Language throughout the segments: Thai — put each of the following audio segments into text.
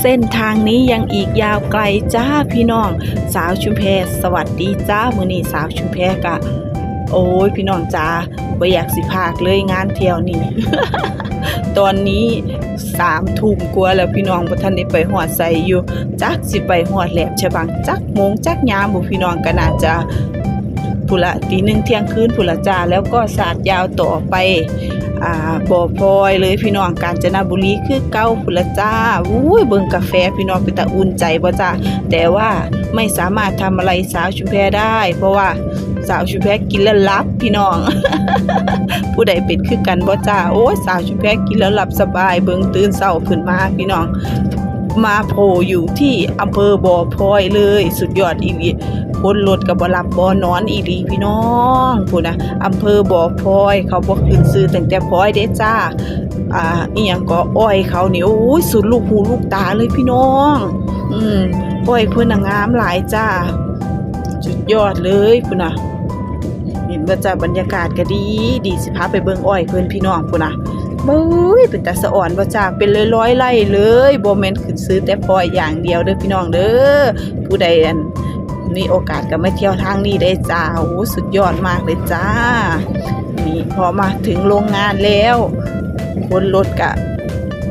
เส้นทางนี้ยังอีกยาวไกลจ้าพี่น้อง สาวชุมแพสวัสดีจ้ามือนี้สาวชุมแพกะ โอ้ยพี่น้องจ้าบ่อยากสิพากเลยงานเที่ยวนี่ ตอนนี้สามทุ่มกว่าแล้วพี่น้องบ่ทันได้ไปหอดใส่อยู่ จักสิไปหอดแหลมฉบังจักโมงจักยามบ่พี่น้องก็น่าจะ พุละตีหนึ่งเที่ยงคืนพุละจ้าแล้วก็สาดยาวต่อไปอ่าบ่อพลอยเลยพี่น้องกาญจนบุรีคือเก้าพุละจ้าอุ้ยเบิ่งกาแฟพี่น้องเป็นตาอุ่นใจบ่จ้าแต่ว่าไม่สามารถทำอะไรสาวชุมแพได้ เพราะว่าสาวชุมแพกินแล้วหลับพี่น้อง ผู้ใดเป็นคือกันบ่จ้าโอ้ยสาวชุมแพกินแล้วหลับสบาย เบิ่งตื่นเช้าขึ้นมาพี่น้อง มาโผล่อยู่ที่อำเภอบ่อพลอยเลย สุดยอดอีหลีคนรถกับบลับบ่นอนอีหลีพี่น้องพูนะอำเภอบ่อพลอย เขาบ่ขึ้นซื้อตั้งแต่พลอยเด้จ้าอ่าอีหยังก็อ้อยเขาเนี่ยโอ้ยสุดลูกหูลูกตาเลยพี่น้อง อืมอ้อยเพิ่นน่ะงามหลายจ้าสุดยอดเลยพุ่นะเห็นว่าจ้าบรรยากาศก็ดี ดีสิพาไปเบิ่งอ้อยเพิ่อนพี่น้องพุ่นะ บ้ยเป็นตาสะอ่อนบ่จ้าเป็นเลยร้อยไร่เลยบ่แม่นขึ้นซื้อแต่พลอยอย่างเดียวเด้อพี่น้องเด้อผู้ใดอันมีโอกาสก็มาเที่ยวทางนี้ได้จ้าโอ้สุดยอดมากเลยจ้า นี่พอมาถึงโรงงานแล้วคนรถก็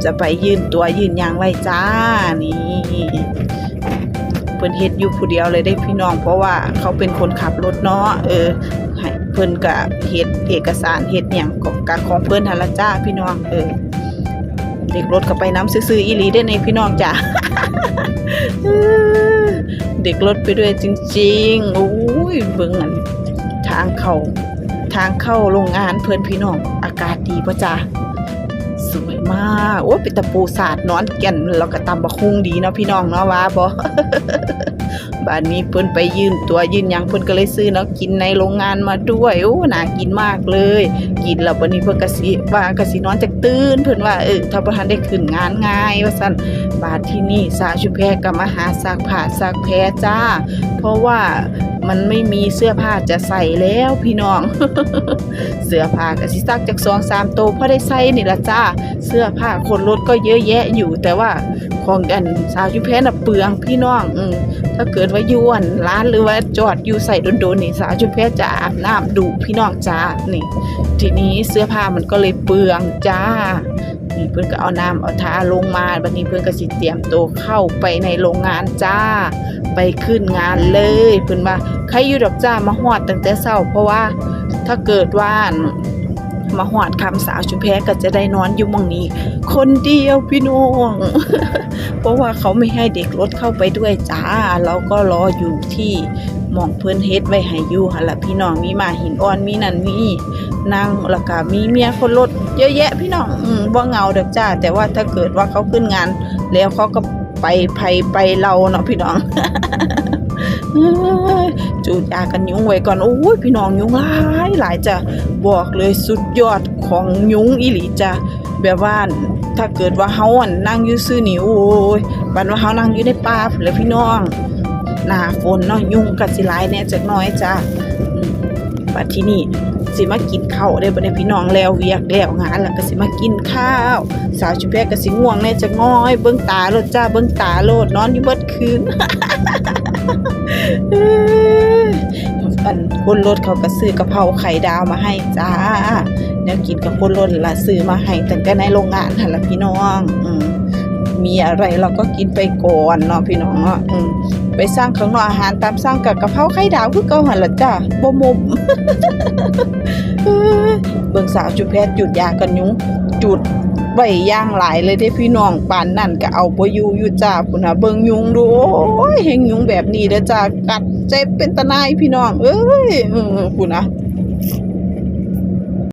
จะไปยืนตัวยืนยางไว้จ้านี่เพิ่นเฮ็ดอยู่ผู้เดียวเลยได้พี่น้องเพราะว่าเขาเป็นคนขับรถเนาะเออ เพิ่นก็เฮ็ดเอกสารเฮ็ดหยังก็กะของเพิ่นหั่นละจ้าพี่น้องเออเด็กรถก็ไปน้ำซื่ออีหลีได้ในพี่น้องจ้าเด็กรถไปด้วยจริงๆโอ้ยเบิ่งอันทางเข้าทางเข้าโรงงานเพิ่อนพี่น้องอากาศดีปะจ้าสวยมากโอ้เป็นตะปูสาดนอนแก่นแล้วก็ตำบักฮุงดีเนาะพี่น้องเนาะว่าบ่ บ้านนี้เพิ่นไปยืนตัวยืนยังเพิ่นก็เลยซื้อเนาะกินในโรงงานมาด้วยโอ้น่ากินมากเลย กินแล้วบันนี้เพิ่นกะสิว่ากะสินอนจากตื่นเพิ่นว่าเออถ้าประธานได้ขึ้นงานง่ายว่าสั่นบาทที่นี่สาชุแพก็มาหาซักผ้าซักแพรจ้า เพราะว่ามันไม่มีเสื้อผ้าจะใส่แล้วพี่น้อง เสื้อผ้าก็สิซักจาก2 3โตพอได้ใส่นี่ละจ้า เสื้อผ้าคนรถก็เยอะแยะอยู่ แต่ว่าของอันสาวชุมแพน่ะเปลืองพี่น้องอืถ้าเกิดว่ายวนร้านหรือว่าจอดอยู่ใส่โดนๆนี่สาวชุมแพจะอาบน้ำดูพี่น้องจ้านี่ ทีนี้เสื้อผ้ามันก็เลยเปลืองจ้า นี่เพื่อนก็เอาน้ำเอาทาลงมาบัดนี้เพื่อนก็สิเตรียมตัวเข้าไปในโรงงานจ้า ไปขึ้นงานเลยเพื่อนว่าใครอยู่ดอกจ้ามาฮอดตั้งแต่เช้า เพราะว่าถ้าเกิดว่ามาหอดคำสาวชุมแพก็จะได้นอนอยู่มองนี้ คนเดียวพี่น้องเพราะว่าเขาไม่ให้เด็กรถเข้าไปด้วยจ้าเราก็รออยู่ที่มองเพิ่อนเฮ็ดไว้ให้อยู่หันละพี่น้องมีหมาหินอ่อนมีนั่นมี นางแล้วก็มีเมียคนรถเยอะแยะพี่น้องอืมบ่เหงาเดอกจ้า แต่ว่าถ้าเกิดว่าเขาขึ้นงาน แล้วเขาก็ไปไผไปเราเนาะพี่น้องจูดยากันยุงไว้ก่อนโอ้ยพี่น้องยุงหลายหลายจ้ะบอกเลยสุดยอดของยุงอีหลีจ้ะแบบว่าถ้าเกิดว่าเฮาอ่นนั่งอยู่ซื่อนี่โอ้ยบัดว่าเฮานั่งอยู่ในป่าพุ่นแหล้วพี่น้องหน้าฝนเนาะยุงก็สิหลายแน่จักน่อยจ้ะอืมบัดที่นี่ สิมากินข้าวได้บ่ได้พี่น้องแล้วเวียกแล้วงานแล้วก็สิมากินข้าว สาวชุแพก็สิง่วงแน่จักหน้อย เบิ่งตาโลดจ้าเบิ่งตาโลดนอนอยู่เบิดคืนอันคนรถเขาก็ซื้อกะเพราไข่ดาวมาให้จ้าแนวกินกับคนรถละซื้อมาให้ตั้งแต่ในโรงงานหั่นละพี่น้อง อืมมีอะไรเราก็กินไปก่อนเนาะพี่น้องเนาะอืม ไปสร้างข้างนอกอาหารตามสร้างกับกะเพราไข่ดาวคือเก่าหันละจ้าบ่มุมเอ้ยเบิ่งสาวจุดแพทย์จุดยากันยุงจุดไบย่างหลายเลยเด้พี่น้องปานนั่นก็เอาบ่อยู่อยู่จ้าพุ่นน่ะเบิ่งยุงดูโอ้ยเฮงยุงแบบนี้เด้อจ้ากัดเจ็บเป็นตะนายพี่น้อง เอ้ยพุ่นน่ะ